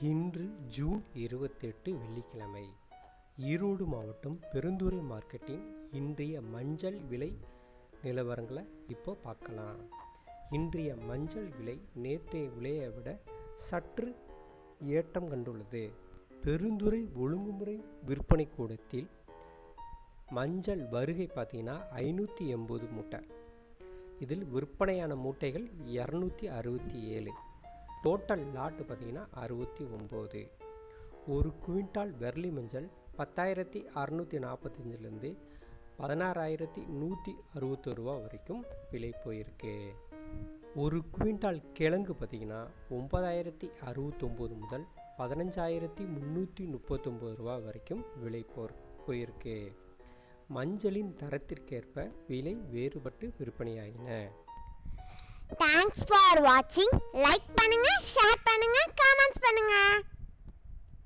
இன்று ஜூன் இருபத்தெட்டு வெள்ளிக்கிழமை. ஈரோடு மாவட்டம் பெருந்துறை மார்க்கெட்டின் இன்றைய மஞ்சள் விலை நிலவரங்களை இப்போ பார்க்கலாம். இன்றைய மஞ்சள் விலை நேற்றைய விலையை விட சற்று ஏற்றம் கண்டுள்ளது. பெருந்துறை ஒழுங்குமுறை விற்பனை கூடத்தில் மஞ்சள் வருகை பார்த்தீங்கன்னா ஐநூற்றி எண்பது மூட்டை. இதில் விற்பனையான மூட்டைகள் இரநூத்தி அறுபத்தி ஏழு. டோட்டல் லாட்டு பார்த்தீங்கன்னா அறுபத்தி ஒம்பது. ஒரு குவிண்டால் வெர்லி மஞ்சள் பத்தாயிரத்தி அறநூற்றி நாற்பத்தஞ்சிலேருந்து பதினாறாயிரத்தி நூற்றி அறுபத்தொரு ரூபா வரைக்கும் விலை போயிருக்கு. ஒரு குவிண்டால் கிழங்கு பார்த்தீங்கன்னா ஒன்பதாயிரத்தி அறுபத்தொம்போது முதல் பதினஞ்சாயிரத்தி முந்நூற்றி முப்பத்தொம்போது ரூபா வரைக்கும் விலை போர் போயிருக்கு. மஞ்சளின் தரத்திற்கேற்ப விலை வேறுபட்டு விற்பனையாகின தேங்க்ஸ் ஃபார் வாட்சிங் லைக் பண்ணுங்க ஷேர் பண்ணுங்க கமெண்ட்